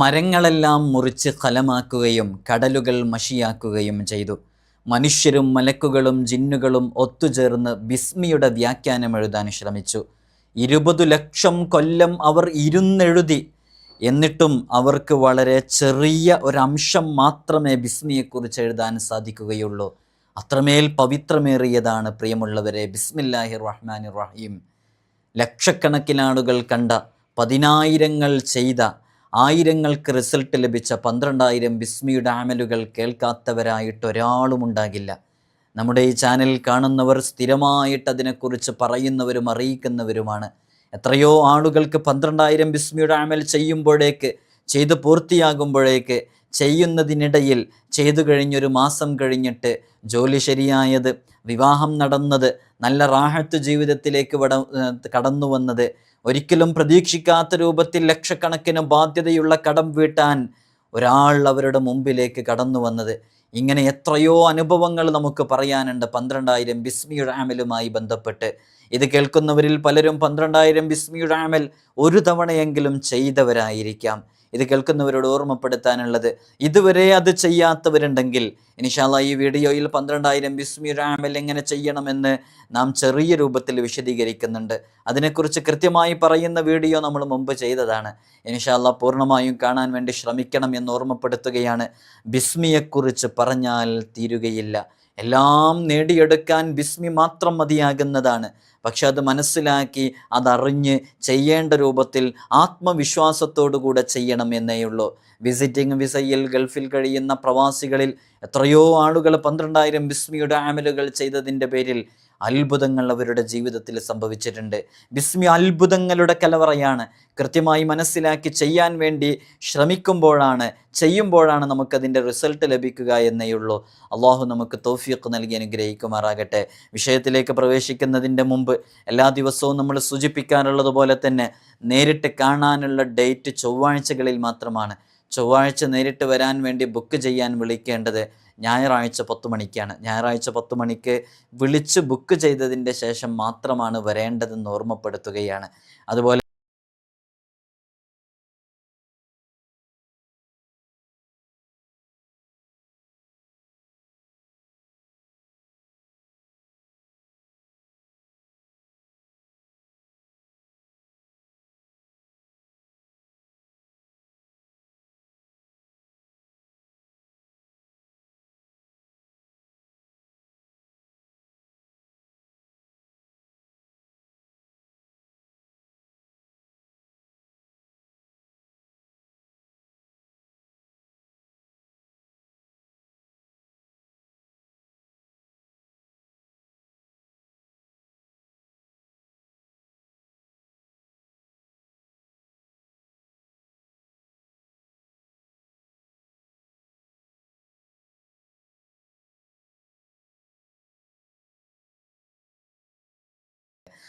മരങ്ങളെല്ലാം മുറിച്ച് കലമാക്കുകയും കടലുകൾ മഷിയാക്കുകയും ചെയ്തു. മനുഷ്യരും മലക്കുകളും ജിന്നുകളും ഒത്തുചേർന്ന് ബിസ്മിയുടെ വ്യാഖ്യാനം എഴുതാൻ ശ്രമിച്ചു. ഇരുപതു ലക്ഷം കൊല്ലം അവർ ഇരുന്നെഴുതി. എന്നിട്ടും അവർക്ക് വളരെ ചെറിയ ഒരംശം മാത്രമേ ബിസ്മിയെക്കുറിച്ച് എഴുതാൻ സാധിക്കുകയുള്ളൂ. അത്രമേൽ പവിത്രമേറിയതാണ് പ്രിയമുള്ളവരെ ബിസ്മില്ലാഹിർ റഹ്മാൻ റഹീം. ലക്ഷക്കണക്കിനാളുകൾ കണ്ട പതിനായിരങ്ങൾ ചെയ്ത ആയിരങ്ങൾക്ക് റിസൾട്ട് ലഭിച്ച പന്ത്രണ്ടായിരം ബിസ്മിയുടെ ആമലുകൾ കേൾക്കാത്തവരായിട്ട് ഒരാളും ഉണ്ടാകില്ല നമ്മുടെ ഈ ചാനൽ കാണുന്നവർ സ്ഥിരമായിട്ട് അതിനെക്കുറിച്ച് പറയുന്നവരും അറിയിക്കുന്നവരുമാണ്. എത്രയോ ആളുകൾക്ക് പന്ത്രണ്ടായിരം ബിസ്മിയുടെ ആമൽ ചെയ്യുമ്പോഴേക്ക് ചെയ്ത് പൂർത്തിയാകുമ്പോഴേക്ക് ചെയ്യുന്നതിനിടയിൽ ചെയ്തു കഴിഞ്ഞൊരു മാസം കഴിഞ്ഞിട്ട് ജോലി ശരിയായത് വിവാഹം നടന്നത് നല്ല റാഹത്ത് ജീവിതത്തിലേക്ക് വട കടന്നു വന്നത് ഒരിക്കലും പ്രതീക്ഷിക്കാത്ത രൂപത്തിൽ ലക്ഷക്കണക്കിന് ബാധ്യതയുള്ള കടം വീട്ടാൻ ഒരാൾ അവരുടെ മുമ്പിലേക്ക് കടന്നു വന്നത്. ഇങ്ങനെ എത്രയോ അനുഭവങ്ങൾ നമുക്ക് പറയാനുണ്ട്. പന്ത്രണ്ടായിരം ബിസ്മിയുടെ ആമലുമായി ബന്ധപ്പെട്ട്. ഇത് കേൾക്കുന്നവരിൽ പലരും പന്ത്രണ്ടായിരം ബിസ്മിയുടെ ആമൽ ഒരു തവണയെങ്കിലും ചെയ്തവരായിരിക്കാം. ഇത് കേൾക്കുന്നവരോട് ഓർമ്മപ്പെടുത്താനുള്ളത്. ഇതുവരെ അത് ചെയ്യാത്തവരുണ്ടെങ്കിൽ ഇനിഷാല്ല ഈ വീഡിയോയിൽ പന്ത്രണ്ടായിരം ബിസ്മി ആമൽ എങ്ങനെ ചെയ്യണമെന്ന് നാം ചെറിയ രൂപത്തിൽ വിശദീകരിക്കുന്നുണ്ട്. അതിനെക്കുറിച്ച് കൃത്യമായി പറയുന്ന വീഡിയോ നമ്മൾ മുമ്പ് ചെയ്തതാണ്. ഇനിഷാല്ല പൂർണമായും കാണാൻ വേണ്ടി ശ്രമിക്കണം എന്ന് ഓർമ്മപ്പെടുത്തുകയാണ്. ബിസ്മിയെക്കുറിച്ച് പറഞ്ഞാൽ തീരുകയില്ല. എല്ലാം നേടിയെടുക്കാൻ ബിസ്മി മാത്രം മതിയാകുന്നതാണ്. പക്ഷെ അത് മനസ്സിലാക്കി അതറിഞ്ഞ് ചെയ്യേണ്ട രൂപത്തിൽ ആത്മവിശ്വാസത്തോടു കൂടെ ചെയ്യണം എന്നേയുള്ളൂ വിസിറ്റിംഗ് വിസയിൽ ഗൾഫിൽ കഴിയുന്ന പ്രവാസികളിൽ എത്രയോ ആളുകൾ പന്ത്രണ്ടായിരം ബിസ്മിയുടെ ആമലുകൾ ചെയ്തതിന്റെ പേരിൽ അത്ഭുതങ്ങൾ അവരുടെ ജീവിതത്തിൽ സംഭവിച്ചിട്ടുണ്ട്. ബിസ്മി അത്ഭുതങ്ങളുടെ കലവറയാണ്. കൃത്യമായി മനസ്സിലാക്കി ചെയ്യാൻ വേണ്ടി ശ്രമിക്കുമ്പോഴാണ് ചെയ്യുമ്പോഴാണ് നമുക്കതിന്റെ റിസൾട്ട് ലഭിക്കുക എന്നേയുള്ളൂ അള്ളാഹു നമുക്ക് തോഫിയൊക്കെ നൽകി അനുഗ്രഹിക്കുമാറാകട്ടെ. വിഷയത്തിലേക്ക് പ്രവേശിക്കുന്നതിന്റെ മുമ്പ് എല്ലാ ദിവസവും നമ്മൾ സൂചിപ്പിക്കാനുള്ളതുപോലെ തന്നെ നേരിട്ട് കാണാനുള്ള ഡേറ്റ് ചൊവ്വാഴ്ചകളിൽ മാത്രമാണ്. ചൊവ്വാഴ്ച നേരിട്ട് വരാൻ വേണ്ടി ബുക്ക് ചെയ്യാൻ വിളിക്കേണ്ടത് ഞായറാഴ്ച പത്ത് മണിക്കാണ്. ഞായറാഴ്ച പത്ത് മണിക്ക് വിളിച്ച് ബുക്ക് ചെയ്തതിന്റെ ശേഷം മാത്രമാണ് വരേണ്ടതെന്ന് ഓർമ്മപ്പെടുത്തുകയാണ്. അതുപോലെ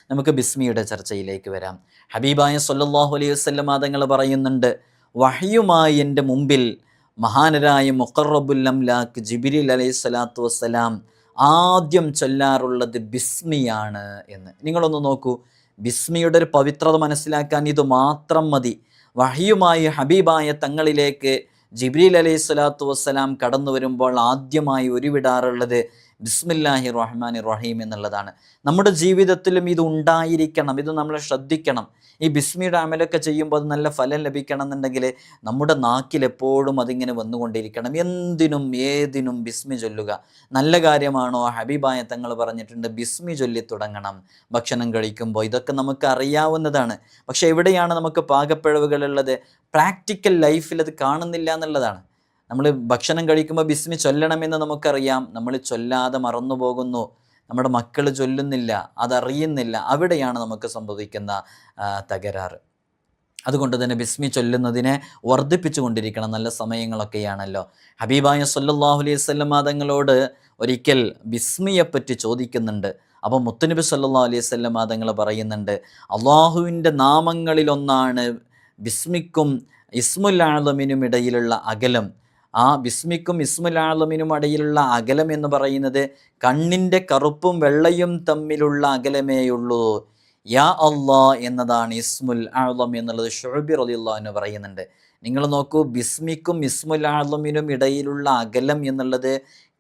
നമുക്ക് ബിസ്മിയുടെ ചർച്ചയിലേക്ക് വരാം. ഹബീബായ സല്ലല്ലാഹു അലൈഹി വസല്ലം തങ്ങൾ പറയുന്നുണ്ട് വഹയുമായി എന്റെ മുമ്പിൽ മഹാനരായ മുഖറബുൽ അംലാക്ക് ജിബിരിൽ അലൈഹി സ്വലാത്തു വസ്സലാം ആദ്യം ചൊല്ലാറുള്ളത് ബിസ്മിയാണ് എന്ന്. നിങ്ങളൊന്ന് നോക്കൂ ബിസ്മിയുടെ ഒരു പവിത്രത മനസ്സിലാക്കാൻ ഇത് മാത്രം മതി. വഹയുമായി ഹബീബായ തങ്ങളിലേക്ക് ജിബ്രീൽ അലൈഹി സ്വലാത്തു വസ്സലാം കടന്നു വരുമ്പോൾ ആദ്യമായി ഉരുവിടാറുള്ളത് ബിസ്മില്ലാഹി റഹ്മാൻ റഹീം എന്നുള്ളതാണ്. നമ്മുടെ ജീവിതത്തിലും ഇത് ഉണ്ടായിരിക്കണം ഇത് നമ്മൾ ശ്രദ്ധിക്കണം. ഈ ബിസ്മിയുടെ അമലൊക്കെ ചെയ്യുമ്പോൾ അത് നല്ല ഫലം ലഭിക്കണം എന്നുണ്ടെങ്കിൽ നമ്മുടെ നാക്കിൽ എപ്പോഴും അതിങ്ങനെ വന്നുകൊണ്ടിരിക്കണം. എന്തിനും ഏതിനും ബിസ്മി ചൊല്ലുക. നല്ല കാര്യമാണോ? ഹബീബായ തങ്ങൾ പറഞ്ഞിട്ടുണ്ട് ബിസ്മി ചൊല്ലി തുടങ്ങണം. ഭക്ഷണം കഴിക്കുമ്പോൾ ഇതൊക്കെ നമുക്ക് അറിയാവുന്നതാണ്. പക്ഷേ എവിടെയാണ് നമുക്ക് പാകപ്പിഴവുകളുള്ളത് പ്രാക്ടിക്കൽ ലൈഫിൽ അത് കാണുന്നില്ല എന്നുള്ളതാണ്. നമ്മൾ ഭക്ഷണം കഴിക്കുമ്പോൾ ബിസ്മി ചൊല്ലണമെന്ന് നമുക്കറിയാം. നമ്മൾ ചൊല്ലാതെ മറന്നു പോകുന്നു. നമ്മുടെ മക്കൾ ചൊല്ലുന്നില്ല അതറിയുന്നില്ല. അവിടെയാണ് നമുക്ക് സംഭവിക്കുന്ന തകരാറ്. അതുകൊണ്ട് തന്നെ ബിസ്മി ചൊല്ലുന്നതിനെ വർദ്ധിപ്പിച്ചു കൊണ്ടിരിക്കണം. നല്ല സമയങ്ങളൊക്കെയാണല്ലോ. ഹബീബായ സല്ലാഹു അലൈഹി വസല്ലം തങ്ങളോട് ഒരിക്കൽ ബിസ്മിയെപ്പറ്റി ചോദിക്കുന്നുണ്ട്. അപ്പോൾ മുത്തുനബി സല്ലാ അലൈഹി വസല്ലം മാതങ്ങൾ പറയുന്നുണ്ട് അള്ളാഹുവിന്റെ നാമങ്ങളിലൊന്നാണ് ബിസ്മിക്കും ഇസ്മുൽ ഇടയിലുള്ള അകലം. ആ ബിസ്മിക്കും ഇസ്മുൽ ആലമിനും ഇടയിലുള്ള അകലം എന്ന് പറയുന്നത് കണ്ണിന്റെ കറുപ്പും വെള്ളയും തമ്മിലുള്ള അകലമേയുള്ളൂ യാ അള്ളാ എന്നതാണ് ഇസ്മുൽ ആളം എന്നുള്ളത് ഷുഹബി എന്ന് പറയുന്നുണ്ട്. നിങ്ങൾ നോക്കൂ ബിസ്മിക്കും ഇസ്മുൽ ആളമിനും ഇടയിലുള്ള അകലം എന്നുള്ളത്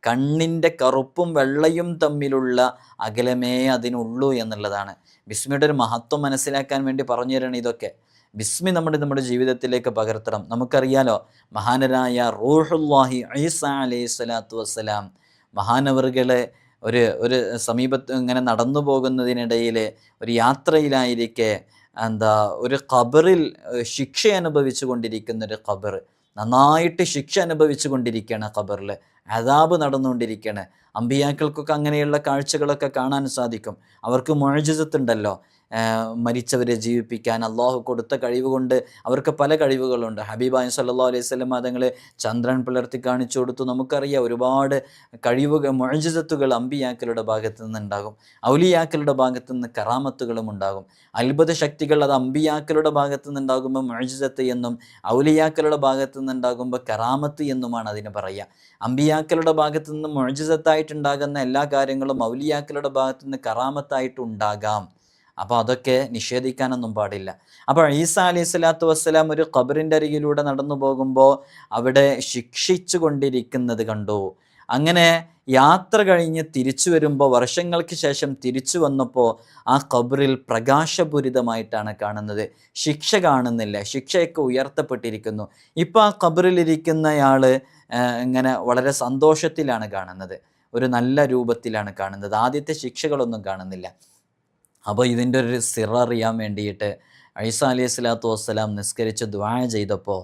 കണ്ണിന്റെ കറുപ്പും വെള്ളയും തമ്മിലുള്ള അകലമേ അതിനുള്ളൂ എന്നുള്ളതാണ്. ബിസ്മിയുടെ ഒരു മഹത്വം മനസ്സിലാക്കാൻ വേണ്ടി പറഞ്ഞു തരണം ഇതൊക്കെ. ബിസ്മി നമ്മുടെ നമ്മുടെ ജീവിതത്തിലേക്ക് പകർത്തണം. നമുക്കറിയാലോ മഹാനരായ റൂഹുല്ലാഹി ഐസ അലൈഹി സ്വലാത്തു വസ്സലാം മഹാനവറുകളെ ഒരു ഒരു സമീപത്ത് ഇങ്ങനെ നടന്നു പോകുന്നതിനിടയിൽ ഒരു യാത്രയിലായിരിക്കെ എന്താ ഒരു ഖബറിൽ ശിക്ഷ അനുഭവിച്ചു കൊണ്ടിരിക്കുന്ന ഒരു ഖബർ നന്നായിട്ട് ശിക്ഷ അനുഭവിച്ചു കൊണ്ടിരിക്കുകയാണ് ഖബറിൽ അതാബ് നടന്നുകൊണ്ടിരിക്കുകയാണ് അമ്പിയാക്കൾക്കൊക്കെ അങ്ങനെയുള്ള കാഴ്ചകളൊക്കെ കാണാൻ സാധിക്കും. അവർക്ക് മുഴജിതത്തുണ്ടല്ലോ മരിച്ചവരെ ജീവിപ്പിക്കാൻ അള്ളാഹു കൊടുത്ത കഴിവ് കൊണ്ട് അവർക്ക് പല കഴിവുകളുണ്ട്. ഹബീബായ് സല്ലാ അലൈഹി സ്വലം അതങ്ങൾ ചന്ദ്രൻ പുലർത്തി കാണിച്ചു കൊടുത്തു. നമുക്കറിയാം ഒരുപാട് കഴിവുകൾ മുഴജിതത്തുകൾ അമ്പിയാക്കളുടെ ഭാഗത്തു നിന്നുണ്ടാകും. ഔലിയാക്കളുടെ ഭാഗത്തു നിന്ന് കറാമത്തുകളും ഉണ്ടാകും. അത്ഭുത ശക്തികൾ അത് അമ്പിയാക്കളുടെ ഭാഗത്തു നിന്നുണ്ടാകുമ്പോൾ മുഴജിതത്ത് എന്നും ഔലിയാക്കളുടെ ഭാഗത്തു നിന്നുണ്ടാകുമ്പോൾ കറാമത്ത് എന്നുമാണ് അതിന് പറയുക. അമ്പിയാക്കളുടെ ഭാഗത്തു നിന്ന് മുഴജിതത്തായിട്ടുണ്ടാകുന്ന എല്ലാ കാര്യങ്ങളും ഔലിയാക്കളുടെ ഭാഗത്തു നിന്ന് കറാമത്തായിട്ടുണ്ടാകാം. അപ്പോൾ അതൊക്കെ നിഷേധിക്കാനൊന്നും പാടില്ല. അപ്പോൾ ഈസ അലി സ്വലാത്തു വസ്സലാം ഒരു ഖബറിന്റെ അരികിലൂടെ നടന്നു പോകുമ്പോൾ അവിടെ ശിക്ഷിച്ചു കൊണ്ടിരിക്കുന്നത് കണ്ടു. അങ്ങനെ യാത്ര കഴിഞ്ഞ് തിരിച്ചു വരുമ്പോൾ വർഷങ്ങൾക്ക് ശേഷം തിരിച്ചു വന്നപ്പോൾ ആ ഖബറിൽ പ്രകാശപൂരിതമായിട്ടാണ് കാണുന്നത്. ശിക്ഷ കാണുന്നില്ല. ശിക്ഷയൊക്കെ ഉയർത്തപ്പെട്ടിരിക്കുന്നു. ഇപ്പോൾ ആ ഖബറിലിരിക്കുന്നയാൾ ഇങ്ങനെ വളരെ സന്തോഷത്തിലാണ് കാണുന്നത്. ഒരു നല്ല രൂപത്തിലാണ് കാണുന്നത്. ആദ്യത്തെ ശിക്ഷകളൊന്നും കാണുന്നില്ല. അപ്പോൾ ഇതിന്റെ ഒരു സിറ അറിയാൻ വേണ്ടിയിട്ട് ഐസ അലൈഹി സ്വലാത്തു വസ്സലാം നിസ്കരിച്ച് ദ്വാ ചെയ്തപ്പോൾ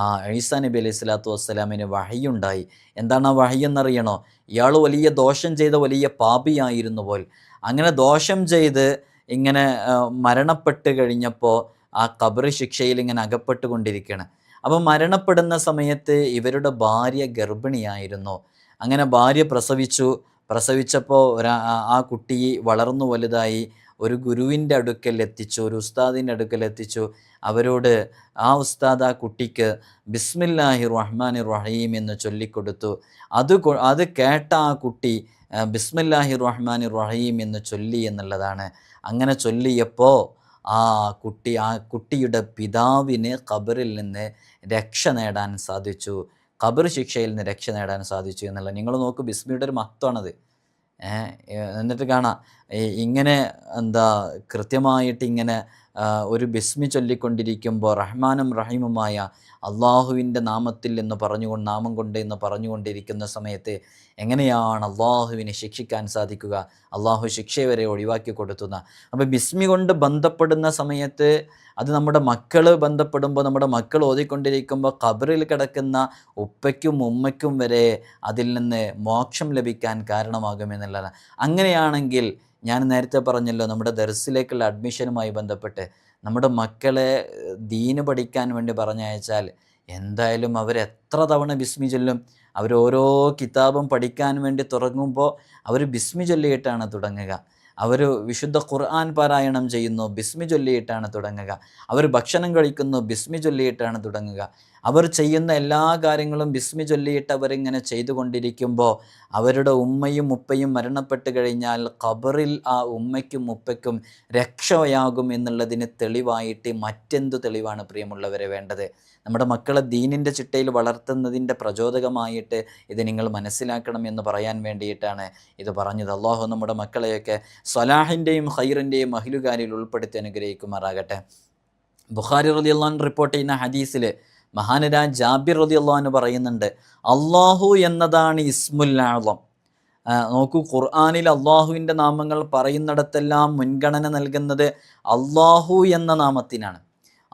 ആ ഐസ നബി അലൈഹി സ്വലാത്തു വസ്സലാമിന് വഹയുണ്ടായി. എന്താണ് ആ വഹയെന്നറിയണോ? ഇയാൾ വലിയ ദോഷം ചെയ്ത വലിയ പാപിയായിരുന്നു പോൽ. അങ്ങനെ ദോഷം ചെയ്ത് ഇങ്ങനെ മരണപ്പെട്ട് കഴിഞ്ഞപ്പോൾ ആ കബറി ശിക്ഷയിൽ ഇങ്ങനെ അകപ്പെട്ടുകൊണ്ടിരിക്കുകയാണ്. അപ്പോൾ മരണപ്പെടുന്ന സമയത്ത് ഇവരുടെ ഭാര്യ ഗർഭിണിയായിരുന്നു. അങ്ങനെ ഭാര്യ പ്രസവിച്ചു. പ്രസവിച്ചപ്പോൾ ആ കുട്ടി വളർന്നു വലുതായി. ഒരു ഗുരുവിന്റെ അടുക്കൽ എത്തിച്ചു ഒരു ഉസ്താദിന്റെ അടുക്കൽ എത്തിച്ചു. അവരോട് ആ ഉസ്താദ് ആ കുട്ടിക്ക് ബിസ്മില്ലാഹി റഹ്മാൻ റഹീം എന്ന് ചൊല്ലിക്കൊടുത്തു. അത് അത് കേട്ട ആ കുട്ടി ബിസ്മില്ലാഹി റഹ്മാൻ റഹീം എന്ന് ചൊല്ലി എന്നുള്ളതാണ്. അങ്ങനെ ചൊല്ലിയപ്പോൾ ആ കുട്ടി ആ കുട്ടിയുടെ പിതാവിന് ഖബറിൽ നിന്ന് രക്ഷ നേടാൻ സാധിച്ചു. ഖബർ ശിക്ഷയിൽ നിന്ന് രക്ഷ നേടാൻ സാധിച്ചു എന്നുള്ളത് നിങ്ങൾ നോക്കൂ ബിസ്മിയുടെ ഒരു മഹത്വമാണത്. എന്നിട്ട് കാണാം. ഇങ്ങനെ എന്താ കൃത്യമായിട്ട് ഇങ്ങനെ ഒരു ബിസ്മി ചൊല്ലിക്കൊണ്ടിരിക്കുമ്പോൾ റഹ്മാനും റഹീമുമായ അള്ളാഹുവിന്റെ നാമത്തിൽ എന്ന് പറഞ്ഞുകൊണ്ട് നാമം കൊണ്ട് എന്ന് പറഞ്ഞുകൊണ്ടിരിക്കുന്ന സമയത്ത് എങ്ങനെയാണ് അള്ളാഹുവിനെ ശിക്ഷിക്കാൻ സാധിക്കുക? അള്ളാഹു ശിക്ഷ വരെ ഒഴിവാക്കി കൊടുത്തുന്ന. അപ്പോൾ ബിസ്മി കൊണ്ട് ബന്ധപ്പെടുന്ന സമയത്ത് അത് നമ്മുടെ മക്കൾ ബന്ധപ്പെടുമ്പോൾ നമ്മുടെ മക്കൾ ഓതിക്കൊണ്ടിരിക്കുമ്പോൾ ഖബറിൽ കിടക്കുന്ന ഉപ്പയ്ക്കും ഉമ്മയ്ക്കും വരെ അതിൽ നിന്ന് മോക്ഷം ലഭിക്കാൻ കാരണമാകുമെന്നുള്ളതാണ് അങ്ങനെയാണെങ്കിൽ ഞാൻ നേരത്തെ പറഞ്ഞല്ലോ നമ്മുടെ ദർസിലേക്കുള്ള അഡ്മിഷനുമായി ബന്ധപ്പെട്ട് നമ്മുടെ മക്കളെ ദീന് പഠിക്കാൻ വേണ്ടി പറഞ്ഞയച്ചാൽ എന്തായാലും അവർ എത്ര തവണ ബിസ്മി ചൊല്ലും. അവർ ഓരോ കിതാബും പഠിക്കാൻ വേണ്ടി തുടങ്ങുമ്പോൾ അവർ ബിസ്മി ചൊല്ലിയിട്ടാണ് തുടങ്ങുക. അവർ വിശുദ്ധ ഖുർആൻ പാരായണം ചെയ്യുന്നു ബിസ്മി ചൊല്ലിയിട്ടാണ് തുടങ്ങുക. അവർ ഭക്ഷണം കഴിക്കുന്നു ബിസ്മി ചൊല്ലിയിട്ടാണ് തുടങ്ങുക. അവർ ചെയ്യുന്ന എല്ലാ കാര്യങ്ങളും ബിസ്മി ചൊല്ലിയിട്ട് അവരിങ്ങനെ ചെയ്തുകൊണ്ടിരിക്കുമ്പോൾ അവരുടെ ഉമ്മയും ഉപ്പയും മരണപ്പെട്ട് കഴിഞ്ഞാൽ ഖബറിൽ ആ ഉമ്മയ്ക്കും ഉപ്പയ്ക്കും രക്ഷയാകും എന്നുള്ളതിന് തെളിവായിട്ട് മറ്റെന്തു തെളിവാണ് പ്രിയമുള്ളവരെ വേണ്ടത്? നമ്മുടെ മക്കളെ ദീനിന്റെ ചിട്ടയിൽ വളർത്തുന്നതിന്റെ പ്രചോദകമായിട്ട് ഇത് നിങ്ങൾ മനസ്സിലാക്കണം എന്ന് പറയാൻ വേണ്ടിയിട്ടാണ് ഇത് പറഞ്ഞത്. അള്ളാഹു നമ്മുടെ മക്കളെയൊക്കെ സ്വലാഹിന്റെയും ഹൈറിന്റെയും മഹിലുകാരിൽ ഉൾപ്പെടുത്തി അനുഗ്രഹിക്കുമാറാകട്ടെ. ബുഖാരി റലിയുള്ള റിപ്പോർട്ട് ചെയ്യുന്ന ഹദീസിൽ മഹാനരാ ജാബിർ റതി അൻഹു പറയുന്നുണ്ട് അള്ളാഹു എന്നതാണ് ഇസ്മുൽ ആളം നോക്കൂ ഖുർആാനിൽ അള്ളാഹുവിന്റെ നാമങ്ങൾ പറയുന്നിടത്തെല്ലാം മുൻഗണന നൽകുന്നത് അള്ളാഹു എന്ന നാമത്തിനാണ്.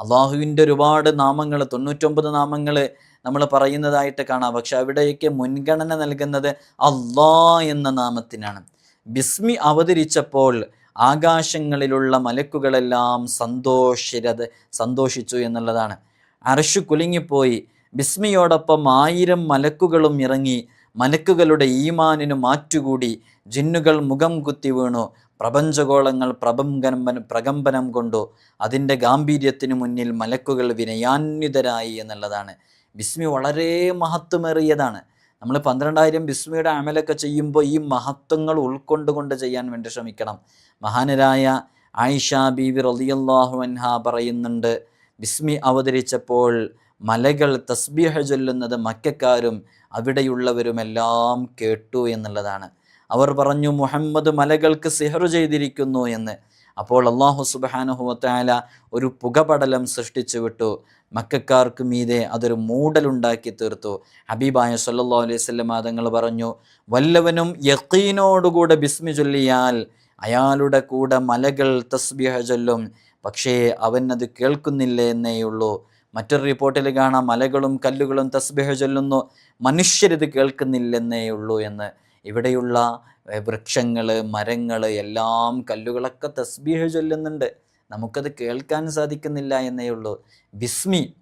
അള്ളാഹുവിന്റെ ഒരുപാട് നാമങ്ങൾ തൊണ്ണൂറ്റൊമ്പത് നാമങ്ങൾ നമ്മൾ പറയുന്നതായിട്ട് കാണാം. പക്ഷെ അവിടെയൊക്കെ മുൻഗണന നൽകുന്നത് അള്ളാ എന്ന നാമത്തിനാണ്. ബിസ്മി അവതരിച്ചപ്പോൾ ആകാശങ്ങളിലുള്ള മലക്കുകളെല്ലാം സന്തോഷിരത് സന്തോഷിച്ചു എന്നുള്ളതാണ്. അർഷു കുലുങ്ങിപ്പോയി. ബിസ്മിയോടൊപ്പം ആയിരം മലക്കുകളും ഇറങ്ങി മലക്കുകളുടെ ഈമാനിനു മാറ്റുകൂടി. ജിന്നുകൾ മുഖം കുത്തി വീണു. പ്രപഞ്ചഗോളങ്ങൾ പ്രബംബനം പ്രകമ്പനം കൊണ്ടു. അതിന്റെ ഗാംഭീര്യത്തിനു മുന്നിൽ മലക്കുകൾ വിനയാന്വിതരായി എന്നുള്ളതാണ്. ബിസ്മി വളരെ മഹത്വമേറിയതാണ്. നമ്മൾ പന്ത്രണ്ടായിരം ബിസ്മിയുടെ അമലൊക്കെ ചെയ്യുമ്പോൾ ഈ മഹത്വങ്ങൾ ഉൾക്കൊണ്ടുകൊണ്ട് ചെയ്യാൻ വേണ്ടി ശ്രമിക്കണം. മഹാനരായ ആയിഷ ബീവി റളിയല്ലാഹു അൻഹ പറയുന്നുണ്ട് ബിസ്മി അവതരിച്ചപ്പോൾ മലകൾ തസ്ബീഹ ചൊല്ലുന്നത് മക്കാരും അവിടെയുള്ളവരുമെല്ലാം കേട്ടു എന്നുള്ളതാണ്. അവർ പറഞ്ഞു മുഹമ്മദ് മലകൾക്ക് സിഹറു ചെയ്തിരിക്കുന്നു എന്ന്. അപ്പോൾ അള്ളാഹു സുബാനുഹുവത്തായ ഒരു പുകപടലം സൃഷ്ടിച്ചു വിട്ടു. മക്കാർക്ക് മീതെ അതൊരു മൂടലുണ്ടാക്കി തീർത്തു. ഹബീബായ സല്ലാ അലൈഹി സ്വല്ലം തങ്ങൾ പറഞ്ഞു വല്ലവനും യക്കീനോടുകൂടെ ബിസ്മി ചൊല്ലിയാൽ അയാളുടെ കൂടെ മലകൾ തസ്ബിഹ ചൊല്ലും. പക്ഷേ അവൻ അത് കേൾക്കുന്നില്ല എന്നേയുള്ളൂ മറ്റൊരു റിപ്പോർട്ടിൽ കാണാം മലകളും കല്ലുകളും തസ്ബിഹ ചൊല്ലുന്നു മനുഷ്യരിത് കേൾക്കുന്നില്ലെന്നേയുള്ളൂ എന്ന്. ഇവിടെയുള്ള വൃക്ഷങ്ങൾ മരങ്ങൾ എല്ലാം കല്ലുകളൊക്കെ തസ്ബീഹ ചൊല്ലുന്നുണ്ട്. നമുക്കത് കേൾക്കാൻ സാധിക്കുന്നില്ല എന്നേ ഉള്ളൂ ബിസ്മി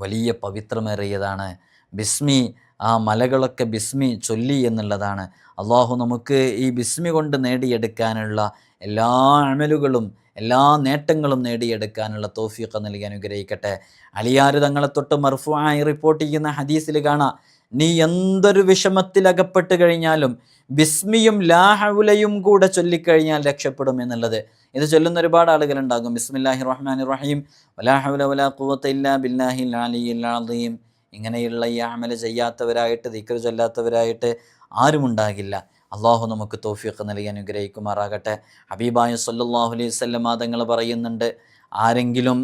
വലിയ പവിത്രമേറിയതാണ്. ബിസ്മി ആ മലകളൊക്കെ ബിസ്മി ചൊല്ലി എന്നുള്ളതാണ്. അള്ളാഹു നമുക്ക് ഈ ബിസ്മി കൊണ്ട് നേടിയെടുക്കാനുള്ള എല്ലാ അമലുകളും എല്ലാ നേട്ടങ്ങളും നേടിയെടുക്കാനുള്ള തോഫിയൊക്കെ നൽകി അനുഗ്രഹിക്കട്ടെ. അലിയാർ തങ്ങളെ തൊട്ട് മർഫുവായി റിപ്പോർട്ട് ചെയ്യുന്ന ഹദീസിൽ കാണാം. നീ എന്തൊരു വിഷമത്തിൽ അകപ്പെട്ട് കഴിഞ്ഞാലും ബിസ്മിയും ലാഹുലയും കൂടെ ചൊല്ലിക്കഴിഞ്ഞാൽ രക്ഷപ്പെടും എന്നുള്ളത്. ഇത് ചൊല്ലുന്ന ഒരുപാട് ആളുകളുണ്ടാകും. ബിസ്മില്ലാഹി റഹ്മാൻ റഹീം വലാഹുല വലാ കുവത്ത ഇല്ലാ ബില്ലാഹി അലിയിൽ അളീം ഇങ്ങനെയുള്ള ഈ അമല ചെയ്യാത്തവരായിട്ട് ദിക്കർ ചൊല്ലാത്തവരായിട്ട് ആരും ഉണ്ടാകില്ല അള്ളാഹു നമുക്ക് തോഫിയൊക്കെ നൽകി അനുഗ്രഹിക്കുമാറാകട്ടെ. ഹബീബായ സല്ലാഹു അലൈഹി സ്വല്ലം തങ്ങൾ പറയുന്നുണ്ട് ആരെങ്കിലും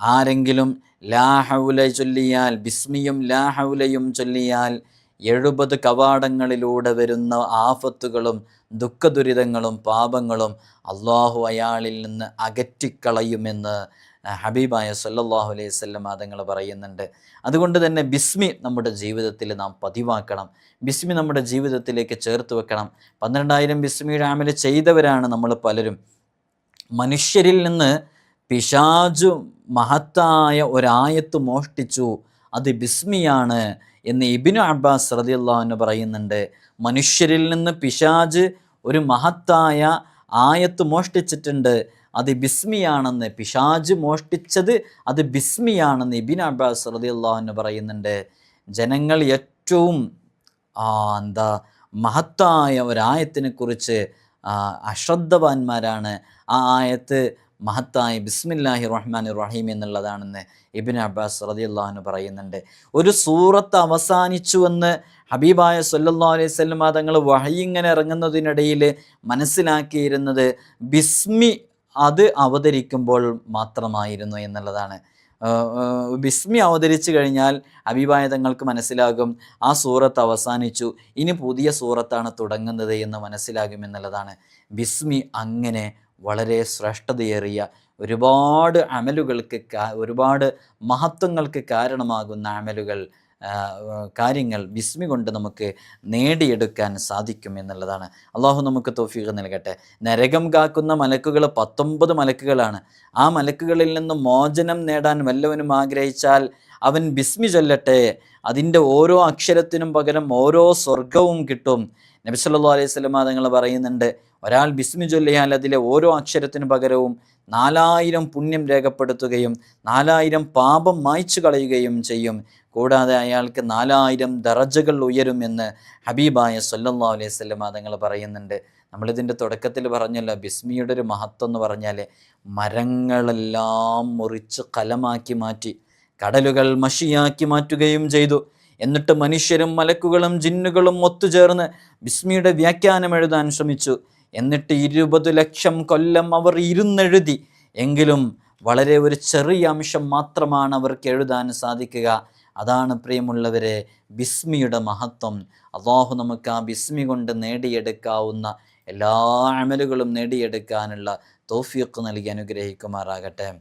ആരെങ്കിലും ലാഹൗല ചൊല്ലിയാൽ ബിസ്മിയും ലാഹൗലയും ചൊല്ലിയാൽ എഴുപത് കവാടങ്ങളിലൂടെ വരുന്ന ആഫത്തുകളും ദുഃഖദുരിതങ്ങളും പാപങ്ങളും അള്ളാഹു അയാളിൽ നിന്ന് അകറ്റിക്കളയുമെന്ന് ഹബീബായ സല്ലാഹു അലൈഹി സ്വല്ലം തങ്ങൾ പറയുന്നുണ്ട്. അതുകൊണ്ട് തന്നെ ബിസ്മി നമ്മുടെ ജീവിതത്തിൽ നാം പതിവാക്കണം. ബിസ്മി നമ്മുടെ ജീവിതത്തിലേക്ക് ചേർത്ത് വെക്കണം. പന്ത്രണ്ടായിരം ബിസ്മിയുടെ ആമിൽ ചെയ്തവരാണ് നമ്മൾ പലരും. മനുഷ്യരിൽ നിന്ന് പിശാജു മഹത്തായ ഒരായത്ത് മോഷ്ടിച്ചു. അത് ബിസ്മിയാണ് എന്ന് ഇബിനു അബ്ബാസ് റതിയല്ലാന്ന് പറയുന്നുണ്ട്. മനുഷ്യരിൽ നിന്ന് പിശാജ് ഒരു മഹത്തായ ആയത്ത് മോഷ്ടിച്ചിട്ടുണ്ട്. അത് ബിസ്മിയാണെന്ന് പിശാജ് മോഷ്ടിച്ചത് അത് ബിസ്മിയാണെന്ന് ഇബിൻ അബ്ബാസ് അള്ളാഹുന്ന് പറയുന്നുണ്ട്. ജനങ്ങൾ ഏറ്റവും എന്താ മഹത്തായ ഒരായത്തിനെ കുറിച്ച് അശ്രദ്ധവാന്മാരാണ്. ആ ആയത്ത് മഹത്തായ ബിസ്മില്ലാഹി റഹ്മാൻ റഹീം എന്നുള്ളതാണെന്ന് ഇബിൻ അബ്ബാസ് റതിയുള്ളഹാന് പറയുന്നുണ്ട്. ഒരു സൂറത്ത് അവസാനിച്ചുവെന്ന് ഹബീബായ സല്ലാ അലൈഹി സ്വല്ലം തങ്ങൾ വഹയിങ്ങനെ ഇറങ്ങുന്നതിനിടയിൽ മനസ്സിലാക്കിയിരുന്നത് ബിസ്മി അത് അവതരിക്കുമ്പോൾ മാത്രമായിരുന്നു എന്നുള്ളതാണ്. ബിസ്മി അവതരിച്ചു കഴിഞ്ഞാൽ അഭിവായതങ്ങൾക്ക് മനസ്സിലാകും. ആ സൂറത്ത് അവസാനിച്ചു. ഇനി പുതിയ സൂറത്താണ് തുടങ്ങുന്നത് എന്ന് മനസ്സിലാകും എന്നുള്ളതാണ്. ബിസ്മി അങ്ങനെ വളരെ ശ്രേഷ്ഠതയേറിയ ഒരുപാട് അമലുകൾക്ക് ഒരുപാട് മഹത്വങ്ങൾക്ക് കാരണമാകുന്ന അമലുകൾ കാര്യങ്ങൾ വിസ്മി കൊണ്ട് നമുക്ക് നേടിയെടുക്കാൻ സാധിക്കും എന്നുള്ളതാണ്. അള്ളാഹു നമുക്ക് തോഫീഖ് നൽകട്ടെ. നരകം കാക്കുന്ന മലക്കുകൾ പത്തൊമ്പത് മലക്കുകളാണ്. ആ മലക്കുകളിൽ നിന്ന് മോചനം നേടാൻ വല്ലവനും ആഗ്രഹിച്ചാൽ അവൻ ബിസ്മി ചൊല്ലട്ടെ. അതിന്റെ ഓരോ അക്ഷരത്തിനും പകരം ഓരോ സ്വർഗവും കിട്ടും. നബി സല്ലല്ലാഹു അലൈഹി സ്വലമ തങ്ങൾ പറയുന്നുണ്ട് ഒരാൾ ബിസ്മി ചൊല്ലിയാൽ അതിലെ ഓരോ അക്ഷരത്തിനു പകരവും നാലായിരം പുണ്യം രേഖപ്പെടുത്തുകയും നാലായിരം പാപം മായ്ച്ചു കളയുകയും ചെയ്യും. കൂടാതെ അയാൾക്ക് നാലായിരം ദറജകൾ ഉയരുമെന്ന് ഹബീബായ സല്ലാ അലൈഹി സ്വലമ തങ്ങൾ പറയുന്നുണ്ട്. നമ്മളിതിന്റെ തുടക്കത്തിൽ പറഞ്ഞല്ലോ ബിസ്മിയുടെ ഒരു മഹത്വം എന്ന് പറഞ്ഞാൽ മരങ്ങളെല്ലാം മുറിച്ച് കലമാക്കി മാറ്റി കടലുകൾ മഷിയാക്കി മാറ്റുകയും ചെയ്തു. എന്നിട്ട് മനുഷ്യരും മലക്കുകളും ജിന്നുകളും ഒത്തുചേർന്ന് ബിസ്മിയുടെ വ്യാഖ്യാനം എഴുതാൻ ശ്രമിച്ചു. എന്നിട്ട് ഇരുപത് ലക്ഷം കൊല്ലം അവർ ഇരുന്നെഴുതി. എങ്കിലും വളരെ ഒരു ചെറിയ അംശം മാത്രമാണ് അവർക്ക് എഴുതാൻ സാധിക്കുക. അതാണ് പ്രിയമുള്ളവരെ ബിസ്മിയുടെ മഹത്വം. അള്ളാഹു നമുക്ക് ആ ബിസ്മി കൊണ്ട് നേടിയെടുക്കാവുന്ന എല്ലാ അമലുകളും നേടിയെടുക്കാനുള്ള തോഫിയൊക്കെ നൽകി അനുഗ്രഹിക്കുമാറാകട്ടെ.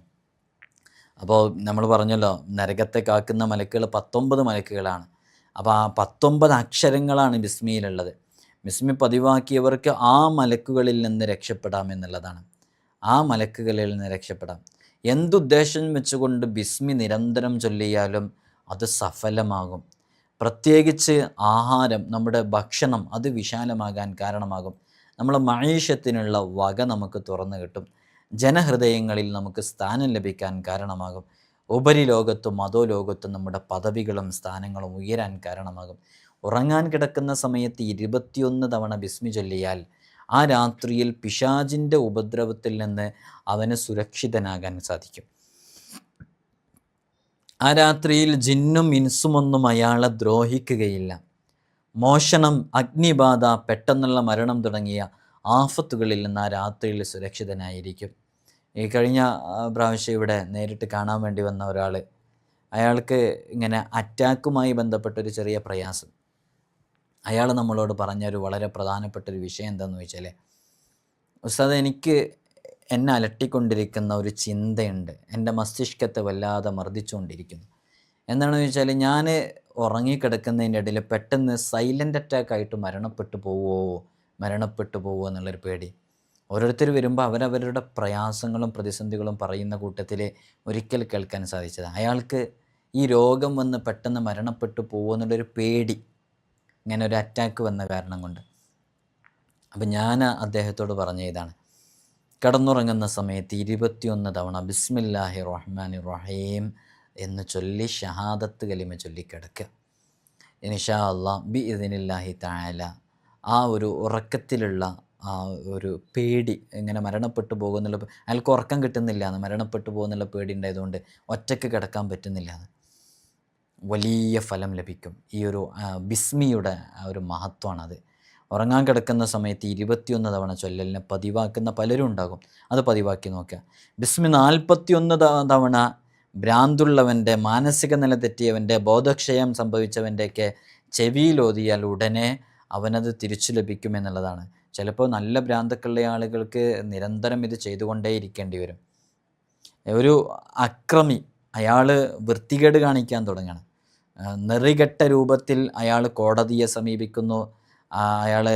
അപ്പോൾ നമ്മൾ പറഞ്ഞല്ലോ നരകത്തെ കാക്കുന്ന മലക്കുകൾ പത്തൊമ്പത് മലക്കുകളാണ്. അപ്പോൾ ആ പത്തൊമ്പത് അക്ഷരങ്ങളാണ് ബിസ്മിയിലുള്ളത്. ബിസ്മി പതിവാക്കിയവർക്ക് ആ മലക്കുകളിൽ നിന്ന് രക്ഷപ്പെടാം എന്നുള്ളതാണ്. ആ മലക്കുകളിൽ നിന്ന് രക്ഷപ്പെടാം. എന്തുദ്ദേശം വെച്ചുകൊണ്ട് ബിസ്മി നിരന്തരം ചൊല്ലിയാലും അത് സഫലമാകും. പ്രത്യേകിച്ച് ആഹാരം നമ്മുടെ ഭക്ഷണം അത് വിശാലമാകാൻ കാരണമാകും. നമ്മൾ മഴീഷത്തിനുള്ള വക നമുക്ക് തുറന്നു കിട്ടും. ജനഹൃദയങ്ങളിൽ നമുക്ക് സ്ഥാനം ലഭിക്കാൻ കാരണമാകും. ഉപരിലോകത്തും അധോലോകത്തും നമ്മുടെ പദവികളും സ്ഥാനങ്ങളും ഉയരാൻ കാരണമാകും. ഉറങ്ങാൻ കിടക്കുന്ന സമയത്ത് ഇരുപത്തിയൊന്ന് തവണ ബിസ്മി ചൊല്ലിയാൽ ആ രാത്രിയിൽ പിശാജിന്റെ ഉപദ്രവത്തിൽ നിന്ന് അവന് സുരക്ഷിതനാകാൻ സാധിക്കും. ആ രാത്രിയിൽ ജിന്നും ഇൻസുമൊന്നും അയാളെ ദ്രോഹിക്കുകയില്ല. മോഷണം അഗ്നിബാധ പെട്ടെന്നുള്ള മരണം തുടങ്ങിയ ആഫത്തുകളിൽ നിന്ന് ആ രാത്രിയിൽ സുരക്ഷിതനായിരിക്കും. ഈ കഴിഞ്ഞ പ്രാവശ്യം ഇവിടെ നേരിട്ട് കാണാൻ വേണ്ടി വന്ന ഒരാൾ അയാൾക്ക് ഇങ്ങനെ അറ്റാക്കുമായി ബന്ധപ്പെട്ടൊരു ചെറിയ പ്രയാസം. അയാൾ നമ്മളോട് പറഞ്ഞൊരു വളരെ പ്രധാനപ്പെട്ട ഒരു വിഷയം എന്താണെന്ന് വെച്ചാൽ ഉസ്താദ് എനിക്ക് എന്നെ അലട്ടിക്കൊണ്ടിരിക്കുന്ന ഒരു ചിന്തയുണ്ട്. എന്റെ മസ്തിഷ്കത്തെ വല്ലാതെ മർദ്ദിച്ചുകൊണ്ടിരിക്കുന്നു. എന്താണെന്ന് വെച്ചാൽ ഞാൻ ഉറങ്ങിക്കിടക്കുന്നതിന്റെ ഇടയിൽ പെട്ടെന്ന് സൈലന്റ് അറ്റാക്ക് ആയിട്ട് മരണപ്പെട്ടു പോവോ മരണപ്പെട്ടു പോവുമോ എന്നുള്ളൊരു പേടി. ഓരോരുത്തർ വരുമ്പോൾ അവരവരുടെ പ്രയാസങ്ങളും പ്രതിസന്ധികളും പറയുന്ന കൂട്ടത്തിൽ ഒരിക്കൽ കേൾക്കാൻ സാധിച്ചത്. അയാൾക്ക് ഈ രോഗം വന്ന് പെട്ടെന്ന് മരണപ്പെട്ടു പോവോ എന്നുള്ളൊരു പേടി ഇങ്ങനെ ഒരു അറ്റാക്ക് വന്ന കാരണം കൊണ്ട്. അപ്പം ഞാൻ അദ്ദേഹത്തോട് പറഞ്ഞ ഇതാണ്. കിടന്നുറങ്ങുന്ന സമയത്ത് ഇരുപത്തിയൊന്ന് തവണ ബിസ്മില്ലാഹി റഹ്മാൻ റഹീം എന്ന് ചൊല്ലി ഷഹാദത്ത് കലിമ ചൊല്ലിക്കിടക്കുക ഇനിഷാ അള്ളാ ബി ഇതിനില്ലാഹി താല ആ ഒരു ഉറക്കത്തിലുള്ള ആ ഒരു പേടി ഇങ്ങനെ മരണപ്പെട്ടു പോകുന്നുള്ള അയാൾക്ക് ഉറക്കം കിട്ടുന്നില്ല എന്ന് മരണപ്പെട്ടു പോകുന്നുള്ള പേടി ഉണ്ടായതുകൊണ്ട് ഒറ്റയ്ക്ക് കിടക്കാൻ പറ്റുന്നില്ല എന്ന് വലിയ ഫലം ലഭിക്കും. ഈ ഒരു ബിസ്മിയുടെ ആ ഒരു മഹത്വമാണത്. ഉറങ്ങാൻ കിടക്കുന്ന സമയത്ത് ഇരുപത്തിയൊന്ന് തവണ ചൊല്ലലിനെ പതിവാക്കുന്ന പലരും ഉണ്ടാകും. അത് പതിവാക്കി നോക്കുക. ബിസ്മി നാൽപ്പത്തിയൊന്ന് തവണ ഭ്രാന്തുള്ളവന്റെ മാനസിക നില തെറ്റിയവന്റെ ബോധക്ഷയം സംഭവിച്ചവന്റെയൊക്കെ ചെവിയിലോതിയാൽ ഉടനെ അവനത് തിരിച്ചു ലഭിക്കുമെന്നുള്ളതാണ് ചിലപ്പോൾ നല്ല ഭ്രാന്തൊക്കെയുള്ള ആളുകൾക്ക് നിരന്തരം ഇത് ചെയ്തുകൊണ്ടേ ഇരിക്കേണ്ടി വരും. ഒരു അക്രമി അയാൾ വൃത്തികേട് കാണിക്കാൻ തുടങ്ങണം. നെറികെട്ട രൂപത്തിൽ അയാൾ കോടതിയെ സമീപിക്കുന്നു. അയാൾ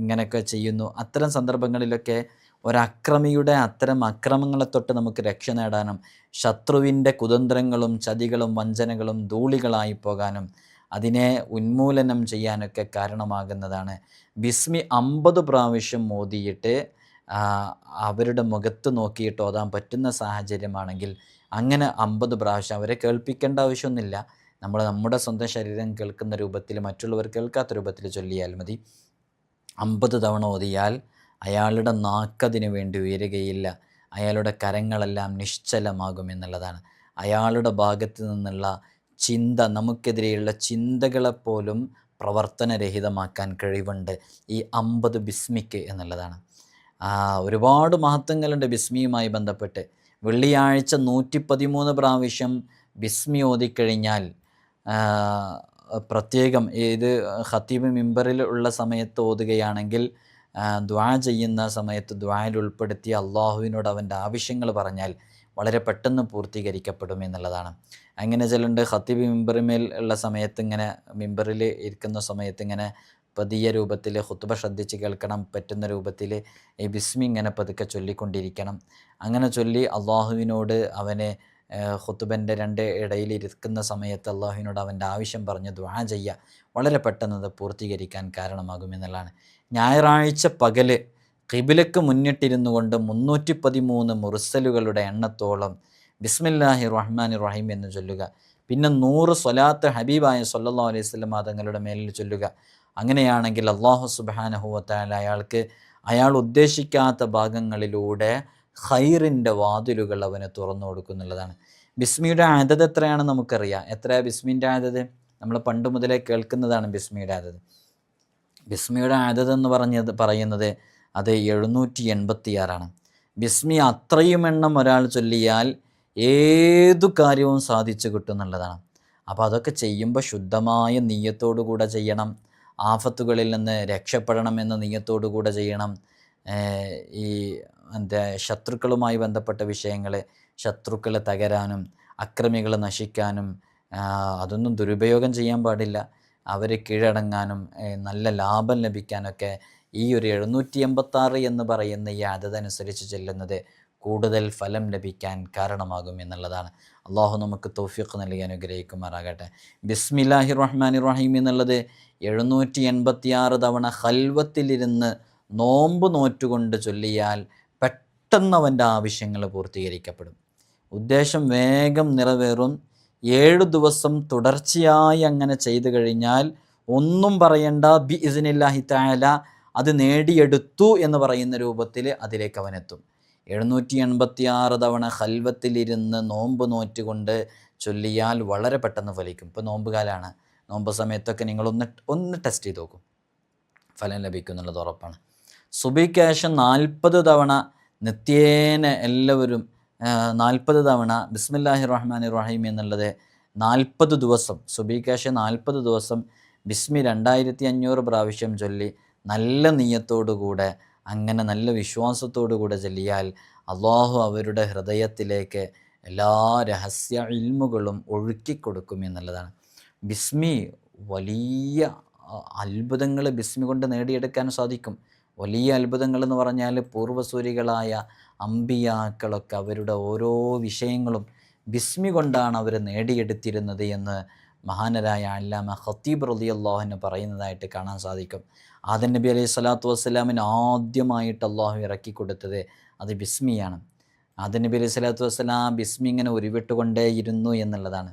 ഇങ്ങനെയൊക്കെ ചെയ്യുന്നു. അത്തരം സന്ദർഭങ്ങളിലൊക്കെ ഒരക്രമിയുടെ അത്തരം അക്രമങ്ങളെ തൊട്ട് നമുക്ക് രക്ഷ നേടാനും ശത്രുവിന്റെ കുതന്ത്രങ്ങളും ചതികളും വഞ്ചനകളും ധൂളികളായി പോകാനും അതിനെ ഉന്മൂലനം ചെയ്യാനൊക്കെ കാരണമാകുന്നതാണ്. ബിസ്മി അമ്പത് പ്രാവശ്യം മോദിയിട്ട് അവരുടെ മുഖത്ത് നോക്കിയിട്ട് ഓതാൻ പറ്റുന്ന സാഹചര്യമാണെങ്കിൽ അങ്ങനെ അമ്പത് പ്രാവശ്യം അവരെ കേൾപ്പിക്കേണ്ട ആവശ്യമൊന്നുമില്ല. നമ്മൾ നമ്മുടെ സ്വന്തം ശരീരം കേൾക്കുന്ന രൂപത്തിൽ മറ്റുള്ളവർ കേൾക്കാത്ത രൂപത്തിൽ ചൊല്ലിയാൽ മതി. അമ്പത് തവണ ഓതിയാൽ അയാളുടെ നാക്കതിന് വേണ്ടി ഉയരുകയില്ല. അയാളുടെ കരങ്ങളെല്ലാം നിശ്ചലമാകും എന്നുള്ളതാണ്. അയാളുടെ ഭാഗത്തു നിന്നുള്ള ചിന്ത നമുക്കെതിരെയുള്ള ചിന്തകളെപ്പോലും പ്രവർത്തനരഹിതമാക്കാൻ കഴിവുണ്ട്. ഈ അമ്പത് ബിസ്മിക്ക് എന്നുള്ളതാണ്. ഒരുപാട് മഹത്വങ്ങളുണ്ട് ബിസ്മിയുമായി ബന്ധപ്പെട്ട്. വെള്ളിയാഴ്ച നൂറ്റി പതിമൂന്ന് പ്രാവശ്യം ബിസ്മി ഓതിക്കഴിഞ്ഞാൽ പ്രത്യേകം ഏത് ഖത്തീബ് മിമ്പറിൽ ഉള്ള സമയത്ത് ഓതുകയാണെങ്കിൽ ദ്വാ ചെയ്യുന്ന സമയത്ത് ദ്വായിൽ ഉൾപ്പെടുത്തി അള്ളാഹുവിനോട് അവന്റെ ആവശ്യങ്ങൾ പറഞ്ഞാൽ വളരെ പെട്ടെന്ന് പൂർത്തീകരിക്കപ്പെടും എന്നുള്ളതാണ്. അങ്ങനെ ചിലണ്ട് ഖത്തീബ് മിമ്പറിമേൽ ഉള്ള സമയത്ത് ഇങ്ങനെ മിമ്പറിൽ ഇരിക്കുന്ന സമയത്ത് ഇങ്ങനെ പതിയ രൂപത്തിൽ ഹുത്തുബ ശ്രദ്ധിച്ച് കേൾക്കണം പറ്റുന്ന രൂപത്തിൽ ഈ ബിസ്മി ഇങ്ങനെ പതുക്കെ ചൊല്ലിക്കൊണ്ടിരിക്കണം. അങ്ങനെ ചൊല്ലി അള്ളാഹുവിനോട് അവനെ ഹുത്തുബന്റെ രണ്ട് ഇടയിൽ ഇരിക്കുന്ന സമയത്ത് അള്ളാഹുവിനോട് അവന്റെ ആവശ്യം പറഞ്ഞ് ദ്വാ ചെയ്യുക വളരെ പെട്ടെന്ന് അത് പൂർത്തീകരിക്കാൻ കാരണമാകുമെന്നുള്ളതാണ് ഞായറാഴ്ച പകൽ കിബിലക്ക് മുന്നിട്ടിരുന്നു കൊണ്ട് മുന്നൂറ്റി പതിമൂന്ന് മുറിസലുകളുടെ എണ്ണത്തോളം ബിസ്മില്ലാഹി റഹ്മാൻ റഹീം എന്ന് ചൊല്ലുക. പിന്നെ നൂറ് സ്വലാത്ത് ഹബീബായ സല്ലല്ലാ അലൈഹി സ്വലം തങ്ങളുടെ മേലിൽ ചൊല്ലുക. അങ്ങനെയാണെങ്കിൽ അള്ളാഹു സുബാനഹുവത്താൽ അയാൾക്ക് അയാൾ ഉദ്ദേശിക്കാത്ത ഭാഗങ്ങളിലൂടെ ഖൈറിന്റെ വാതിലുകൾ അവന് തുറന്നു കൊടുക്കുന്നുള്ളതാണ്. ബിസ്മിയുടെ ആദത് എത്രയാണ് നമുക്കറിയാം. എത്ര ബിസ്മിന്റെ ആദത്? നമ്മൾ പണ്ട് മുതലേ കേൾക്കുന്നതാണ് ബിസ്മിയുടെ ആദത്. ബിസ്മിയുടെ ആദത് എന്ന് പറഞ്ഞത് പറയുന്നത് അത് എഴുന്നൂറ്റി എൺപത്തിയാറാണ് ബിസ്മി അത്രയും എണ്ണം ഒരാൾ ചൊല്ലിയാൽ ഏതു കാര്യവും സാധിച്ചു കിട്ടും എന്നുള്ളതാണ് അപ്പോൾ അതൊക്കെ ചെയ്യുമ്പോൾ ശുദ്ധമായ നീയത്തോടു കൂടെ ചെയ്യണം. ആഫത്തുകളിൽ നിന്ന് രക്ഷപ്പെടണം എന്ന നീയത്തോടു കൂടെ ചെയ്യണം. ഈ എന്താ ശത്രുക്കളുമായി ബന്ധപ്പെട്ട വിഷയങ്ങളെ ശത്രുക്കളെ തകരാനും അക്രമികളെ നശിക്കാനും അതൊന്നും ദുരുപയോഗം ചെയ്യാൻ പാടില്ല. അവർ കീഴടങ്ങാനും നല്ല ലാഭം ലഭിക്കാനൊക്കെ ഈ ഒരു എഴുന്നൂറ്റി എൺപത്താറ് എന്ന് പറയുന്ന ഈ അതനുസരിച്ച് ചെല്ലുന്നത് കൂടുതൽ ഫലം ലഭിക്കാൻ കാരണമാകും എന്നുള്ളതാണ്. അള്ളാഹു നമുക്ക് തോഫിക്ക് നൽകി അനുഗ്രഹിക്കുമാറാകട്ടെ. ബിസ്മില്ലാഹി റഹ്മാനി റഹീം എന്നുള്ളത് എഴുന്നൂറ്റി എൺപത്തിയാറ് തവണ ഹൽവത്തിലിരുന്ന് നോമ്പ് നോറ്റുകൊണ്ട് ചൊല്ലിയാൽ പെട്ടെന്ന് അവന്റെ ആവശ്യങ്ങൾ പൂർത്തീകരിക്കപ്പെടും. ഉദ്ദേശം വേഗം നിറവേറും. ഏഴു ദിവസം തുടർച്ചയായി അങ്ങനെ ചെയ്തു കഴിഞ്ഞാൽ ഒന്നും പറയണ്ട ബി ഇസ്നില്ലാഹി അത് നേടിയെടുത്തു എന്ന് പറയുന്ന രൂപത്തിൽ അതിലേക്ക് അവനെത്തും. എഴുന്നൂറ്റി എൺപത്തി ആറ് തവണ ഹൽവത്തിലിരുന്ന് നോമ്പ് നോറ്റുകൊണ്ട് ചൊല്ലിയാൽ വളരെ പെട്ടെന്ന് ഫലിക്കും. ഇപ്പോൾ നോമ്പ് കാലമാണ് നോമ്പ് സമയത്തൊക്കെ നിങ്ങളൊന്ന് ഒന്ന് ടെസ്റ്റ് ചെയ്ത് നോക്കും. ഫലം ലഭിക്കും എന്നുള്ളത് ഉറപ്പാണ് സുബിക്കേശം നാൽപ്പത് തവണ നിത്യേന എല്ലാവരും നാൽപ്പത് തവണ ബിസ്മില്ലാഹി റഹ്മാൻ റഹീം എന്നുള്ളത് നാൽപ്പത് ദിവസം സുബിക്ക് ശേഷം നാൽപ്പത് ദിവസം ബിസ്മി രണ്ടായിരത്തി അഞ്ഞൂറ് പ്രാവശ്യം ചൊല്ലി നല്ല നീയത്തോടുകൂടെ അങ്ങനെ നല്ല വിശ്വാസത്തോടുകൂടെ ചൊല്ലിയാൽ അള്ളാഹു അവരുടെ ഹൃദയത്തിലേക്ക് എല്ലാ രഹസ്യ ഇൽമുകളും ഒഴുക്കിക്കൊടുക്കും എന്നുള്ളതാണ്. ബിസ്മി വലിയ അത്ഭുതങ്ങൾ ബിസ്മി കൊണ്ട് നേടിയെടുക്കാൻ സാധിക്കും. വലിയ അത്ഭുതങ്ങൾ എന്ന് പറഞ്ഞാൽ പൂർവസൂരികളായ അമ്പിയാക്കളൊക്കെ അവരുടെ ഓരോ വിഷയങ്ങളും ബിസ്മി കൊണ്ടാണ് അവർ നേടിയെടുത്തിരുന്നത് എന്ന് മഹാനരായ അല്ലാമ ഖത്തീബ് റതി അള്ളാഹുവിന് പറയുന്നതായിട്ട് കാണാൻ സാധിക്കും. ആദൻ നബി അലൈഹി സ്വലാത്തു വസ്സലാമിന് ആദ്യമായിട്ട് അള്ളാഹു ഇറക്കി കൊടുത്തത് അത് ബിസ്മിയാണ്. ആദൻ നബി അലൈഹി സ്വലാത്തു വസ്സലാം ബിസ്മി ഇങ്ങനെ ഉരുവിട്ടുകൊണ്ടേയിരുന്നു എന്നുള്ളതാണ്.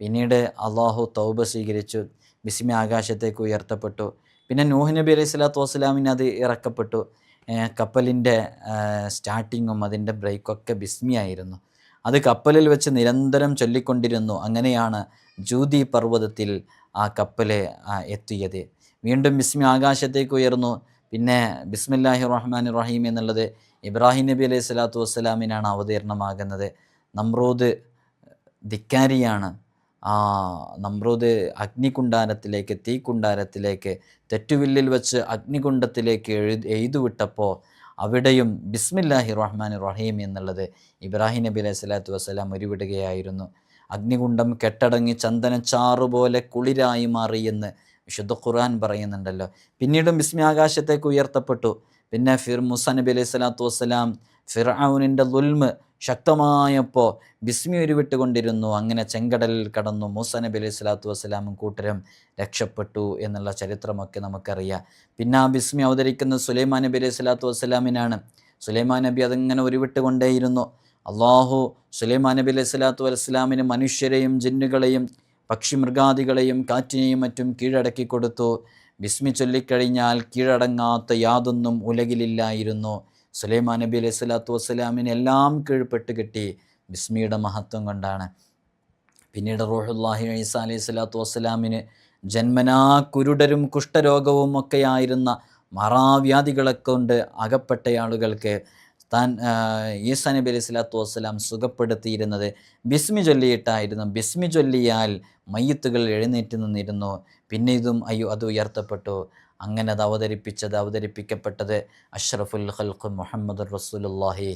പിന്നീട് അള്ളാഹു തൗബ സ്വീകരിച്ചു ബിസ്മി ആകാശത്തേക്ക് ഉയർത്തപ്പെട്ടു. പിന്നെ നൂഹ് നബി അലൈഹി സ്വലാത്തു വസ്സലാമിന് അത് ഇറക്കപ്പെട്ടു. കപ്പലിന്റെ സ്റ്റാർട്ടിങ്ങും അതിന്റെ ബ്രേക്കൊക്കെ ബിസ്മി ആയിരുന്നു അത് കപ്പലിൽ വെച്ച് നിരന്തരം ചൊല്ലിക്കൊണ്ടിരുന്നു. അങ്ങനെയാണ് ജൂതി പർവതത്തിൽ ആ കപ്പൽ എത്തിയത്. വീണ്ടും ബിസ്മി ആകാശത്തേക്ക് ഉയർന്നു. പിന്നെ ബിസ്മില്ലാഹി റഹ്മാൻ റഹീം എന്നുള്ളത് ഇബ്രാഹിം നബി അലൈഹി സ്വലാത്തു വസ്സലാമിനാണ് അവതീർണമാകുന്നത്. നമ്രൂദ് ധിക്കാരിയാണ് ആ നമ്രൂദ് അഗ്നികുണ്ടാരത്തിലേക്ക് തീകുണ്ടാരത്തിലേക്ക് തെറ്റുവില്ലിൽ വെച്ച് അഗ്നികുണ്ടത്തിലേക്ക് എഴു എഴുതുവിട്ടപ്പോൾ അവിടെയും ബിസ്മില്ലാഹി റഹ്മാൻ റഹീം എന്നുള്ളത് ഇബ്രാഹിം നബി അലൈഹി സ്വലാത്തു വസ്സലാം ഉരുവിടുകയായിരുന്നു. അഗ്നികുണ്ടം കെട്ടടങ്ങി ചന്ദനച്ചാറ് പോലെ കുളിരായി മാറിയെന്ന് വിശുദ്ധ ഖുർആൻ പറയുന്നുണ്ടല്ലോ. പിന്നീടും ബിസ്മി ആകാശത്തേക്ക് ഉയർത്തപ്പെട്ടു. പിന്നെ ഫിർ മുസ നബി അലൈഹി സ്വലാത്തു വസ്സലാം ഫിർഔനിന്റെ ദുൽമ് ശക്തമായപ്പോൾ ബിസ്മി ഉരുവിട്ടുകൊണ്ടിരുന്നു അങ്ങനെ ചെങ്കടലിൽ കടന്നു മൂസ നബി അലൈഹി സ്വലാത്തു വസ്സലാമും കൂട്ടരും രക്ഷപ്പെട്ടു എന്നുള്ള ചരിത്രമൊക്കെ നമുക്കറിയാം. പിന്നെ ആ ബിസ്മി അവതരിക്കുന്ന സുലൈമാൻ നബി അലൈഹി സ്വലാത്തു വസ്സലാമിനാണ്. സുലൈമാൻ നബി അതിങ്ങനെ ഉരുവിട്ടുകൊണ്ടേയിരുന്നു. അള്ളാഹു സുലൈമാൻ നബി അലൈഹി സ്വലാത്തു വസ്സലാമിന് മനുഷ്യരെയും ജിന്നുകളെയും പക്ഷിമൃഗാദികളെയും കാറ്റിനെയും മറ്റും കീഴടക്കി കൊടുത്തു ബിസ്മി ചൊല്ലിക്കഴിഞ്ഞാൽ കീഴടങ്ങാത്ത യാതൊന്നും ഉലകിലില്ലായിരുന്നു. സുലൈമാൻ നബി അലൈഹി സ്വലാത്തു വസ്സലാമിന് എല്ലാം കീഴ്പ്പെട്ട് കിട്ടി ബിസ്മിയുടെ മഹത്വം കൊണ്ടാണ്. പിന്നീട് റോഹുല്ലാഹി ഈസ അലൈഹി സ്വലാത്തു വസ്സലാമിന് ജന്മനാ കുരുടരും കുഷ്ഠരോഗവും ഒക്കെയായിരുന്ന മറാവ്യാധികളെ കൊണ്ട് അകപ്പെട്ട ആളുകൾക്ക് താൻ ഈസ നബി അലൈഹി സ്വലാത്തു വസ്സലാം സുഖപ്പെടുത്തിയിരുന്നത് ബിസ്മി ചൊല്ലിയിട്ടായിരുന്നു. ബിസ്മി ചൊല്ലിയാൽ മയ്യത്തുകൾ എഴുന്നേറ്റ് നിന്നിരുന്നു. പിന്നെ ഇതും അയ്യോ അത് ഉയർത്തപ്പെട്ടു. അങ്ങനെ അത് അവതരിപ്പിച്ചത് അവതരിപ്പിക്കപ്പെട്ടത് അഷ്റഫുൽ ഖൽഖ് മുഹമ്മദ് റസൂലുല്ലാഹി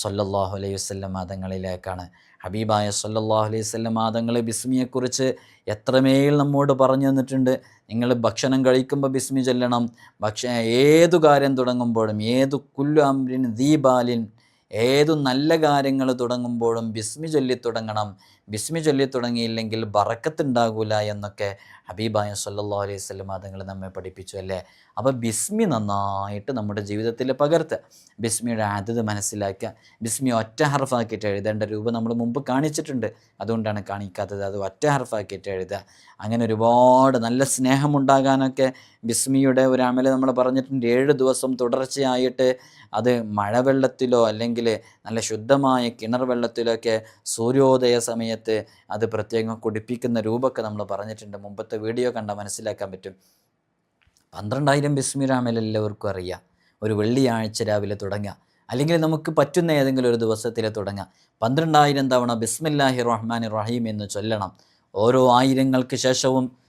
സ്വല്ലല്ലാഹു അലൈഹി വസല്ലം മാതങ്ങളിലേക്കാണ് ഹബീബായ സ്വല്ലല്ലാഹു അലൈഹി വസല്ലം മാതങ്ങൾ ബിസ്മിയെക്കുറിച്ച് എത്രമേൽ നമ്മോട് പറഞ്ഞു തന്നിട്ടുണ്ട്. നിങ്ങൾ ഭക്ഷണം കഴിക്കുമ്പോൾ ബിസ്മി ചൊല്ലണം. ഭക്ഷ ഏതു കാര്യം തുടങ്ങുമ്പോഴും ഏതു കുല്ലു അമ്രിൻ ദീപാലിൻ ഏതു നല്ല കാര്യങ്ങൾ തുടങ്ങുമ്പോഴും ബിസ്മി ചൊല്ലി തുടങ്ങണം. ബിസ്മി ചൊല്ലി തുടങ്ങിയില്ലെങ്കിൽ ബറക്കത്തുണ്ടാകൂല എന്നൊക്കെ ഹബീബായ സല്ലാ അലൈഹി വസല്ലം അതുങ്ങൾ നമ്മെ പഠിപ്പിച്ചു അല്ലേ? അപ്പോൾ ബിസ്മി നന്നായിട്ട് നമ്മുടെ ജീവിതത്തിൽ പകർത്തുക. ബിസ്മിയുടെ ആദ്യത് മനസ്സിലാക്കുക. ബിസ്മി ഒറ്റ ഹർഫാക്കിയിട്ട് എഴുതേണ്ട രൂപം നമ്മൾ മുമ്പ് കാണിച്ചിട്ടുണ്ട്. അതുകൊണ്ടാണ് കാണിക്കാത്തത്. അത് ഒറ്റ ഹർഫാക്കിയിട്ട് എഴുതുക. അങ്ങനെ ഒരുപാട് നല്ല സ്നേഹമുണ്ടാകാനൊക്കെ ബിസ്മിയുടെ ഒരു അമല നമ്മൾ പറഞ്ഞിട്ടുണ്ട്. ഏഴ് ദിവസം തുടർച്ചയായിട്ട് അത് മഴവെള്ളത്തിലോ അല്ലെങ്കിൽ നല്ല ശുദ്ധമായ കിണർ വെള്ളത്തിലൊക്കെ സൂര്യോദയ സമയത്ത് അത് പ്രത്യേകം കുടിപ്പിക്കുന്ന രൂപമൊക്കെ നമ്മൾ പറഞ്ഞിട്ടുണ്ട്. മുമ്പത്തെ വീഡിയോ കണ്ടാൽ മനസ്സിലാക്കാൻ പറ്റും. പന്ത്രണ്ടായിരം ബിസ്മിരാമൽ എല്ലാവർക്കും അറിയാം. ഒരു വെള്ളിയാഴ്ച രാവിലെ തുടങ്ങുക അല്ലെങ്കിൽ നമുക്ക് പറ്റുന്ന ഏതെങ്കിലും ഒരു ദിവസത്തിൽ തുടങ്ങാം. പന്ത്രണ്ടായിരം തവണ ബിസ്മില്ലാഹി റഹ്മാൻ റഹീം എന്ന് ചൊല്ലണം. ഓരോ ആയിരങ്ങൾക്ക് ശേഷവും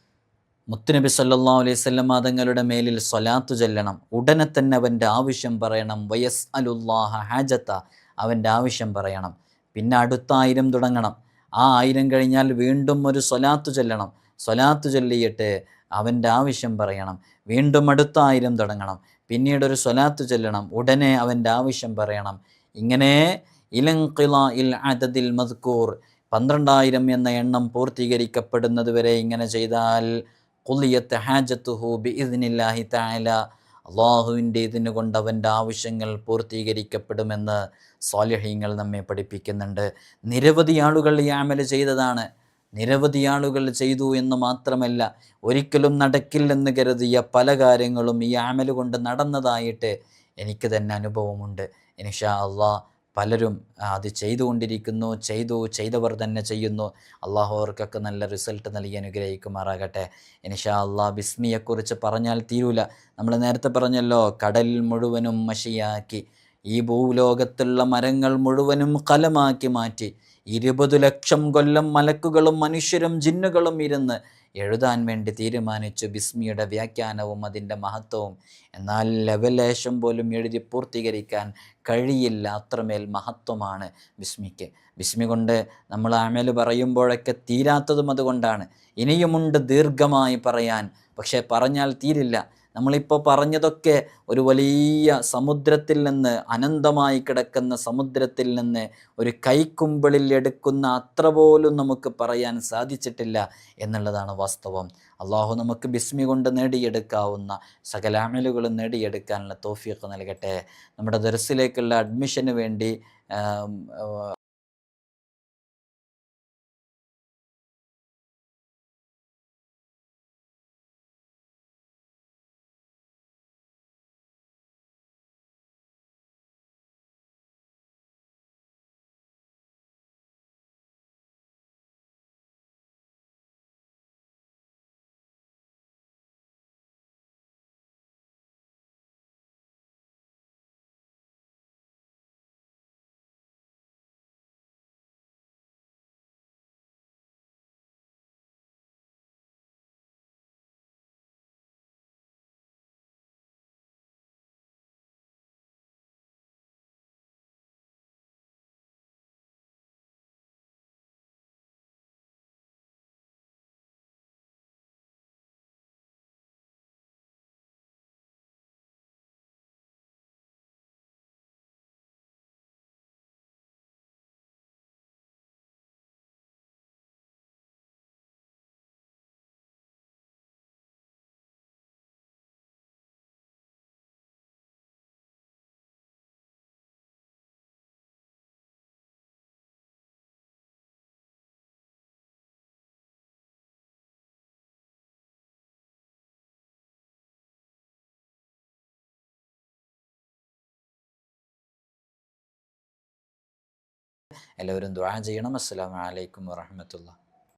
മുത്തുനബി സല്ലാ അലൈഹി സ്വല്ലം തങ്ങളുടെ മേലിൽ സ്വലാത്തു ചൊല്ലണം. ഉടനെ തന്നെ അവന്റെ ആവശ്യം പറയണം. വയസ് അലുല്ലാഹ ഹാജത്ത. അവന്റെ ആവശ്യം പറയണം. പിന്നെ അടുത്ത ആയിരം തുടങ്ങണം. ആ ആയിരം കഴിഞ്ഞാൽ വീണ്ടും ഒരു സ്വലാത്തു ചൊല്ലണം. സ്വലാത്തു ചൊല്ലിയിട്ട് അവന്റെ ആവശ്യം പറയണം. വീണ്ടും അടുത്ത ആയിരം തുടങ്ങണം. പിന്നീട് ഒരു സ്വലാത്തു ചൊല്ലണം. ഉടനെ അവന്റെ ആവശ്യം പറയണം. ഇങ്ങനെ ഇലങ്കിള ഇൽ അതദിൽ മദ്കൂർ പന്ത്രണ്ടായിരം എന്ന എണ്ണം പൂർത്തീകരിക്കപ്പെടുന്നത് വരെ ഇങ്ങനെ ചെയ്താൽ കുലിയത്ത് ഹാജത്തുഹു ബി ഇതിനില്ലാഹി താല അള്ളാഹുവിന്റെ ഇതിന് കൊണ്ട് അവന്റെ ആവശ്യങ്ങൾ പൂർത്തീകരിക്കപ്പെടുമെന്ന് സ്വാലിഹ്യങ്ങൾ നമ്മെ പഠിപ്പിക്കുന്നുണ്ട്. നിരവധി ആളുകൾ ഈ ആമൽ ചെയ്തതാണ്. നിരവധി ആളുകൾ ചെയ്തു എന്ന് മാത്രമല്ല ഒരിക്കലും നടക്കില്ലെന്ന് കരുതിയ പല കാര്യങ്ങളും ഈ ആമൽ കൊണ്ട് നടന്നതായിട്ട് എനിക്ക് തന്നെ അനുഭവമുണ്ട്. ഇൻഷാ അള്ളാഹ് പലരും അത് ചെയ്തുകൊണ്ടിരിക്കുന്നു ചെയ്തു ചെയ്തവർ തന്നെ ചെയ്യുന്നു. അള്ളാഹു അവർക്കൊക്കെ നല്ല റിസൾട്ട് നൽകി അനുഗ്രഹിക്കുമാറാകട്ടെ. ഇനിഷാ അള്ളാഹ് ബിസ്മിയെക്കുറിച്ച് പറഞ്ഞാൽ തീരൂല. നമ്മൾ നേരത്തെ പറഞ്ഞല്ലോ കടൽ മുഴുവനും മഷിയാക്കി ഈ ഭൂലോകത്തുള്ള മരങ്ങൾ മുഴുവനും കലമാക്കി മാറ്റി. ഇരുപത് ലക്ഷം കൊല്ലം മലക്കുകളും മനുഷ്യരും ജിന്നുകളും ഇരുന്ന് എഴുതാൻ വേണ്ടി തീരുമാനിച്ചു ബിസ്മിയുടെ വ്യാഖ്യാനവും അതിന്റെ മഹത്വവും. എന്നാൽ ലെവലേശം പോലും എഴുതി പൂർത്തീകരിക്കാൻ കഴിയില്ല. അത്രമേൽ മഹത്വമാണ് ബിസ്മിക്ക്. ബിസ്മി കൊണ്ട് നമ്മൾ അമൽ പറയുമ്പോഴൊക്കെ തീരാത്തതും അതുകൊണ്ടാണ്. ഇനിയുമുണ്ട് ദീർഘമായി പറയാൻ. പക്ഷേ പറഞ്ഞാൽ തീരില്ല. നമ്മളിപ്പോൾ പറഞ്ഞതൊക്കെ ഒരു വലിയ സമുദ്രത്തിൽ നിന്ന് അനന്തമായി കിടക്കുന്ന സമുദ്രത്തിൽ നിന്ന് ഒരു കൈക്കുമ്പിളിൽ എടുക്കുന്ന അത്ര പോലും നമുക്ക് പറയാൻ സാധിച്ചിട്ടില്ല എന്നുള്ളതാണ് വാസ്തവം. അള്ളാഹു നമുക്ക് ബിസ്മി കൊണ്ട് നേടിയെടുക്കാവുന്ന സകല നേടിയെടുക്കാനുള്ള തോഫിയൊക്കെ നൽകട്ടെ. നമ്മുടെ ദർസിലേക്കുള്ള അഡ്മിഷന് വേണ്ടി എല്ലാവരും ദ്വാ ചെയ്യണം. അസ്സാം വലൈക്കും വറഹമത്തുള്ള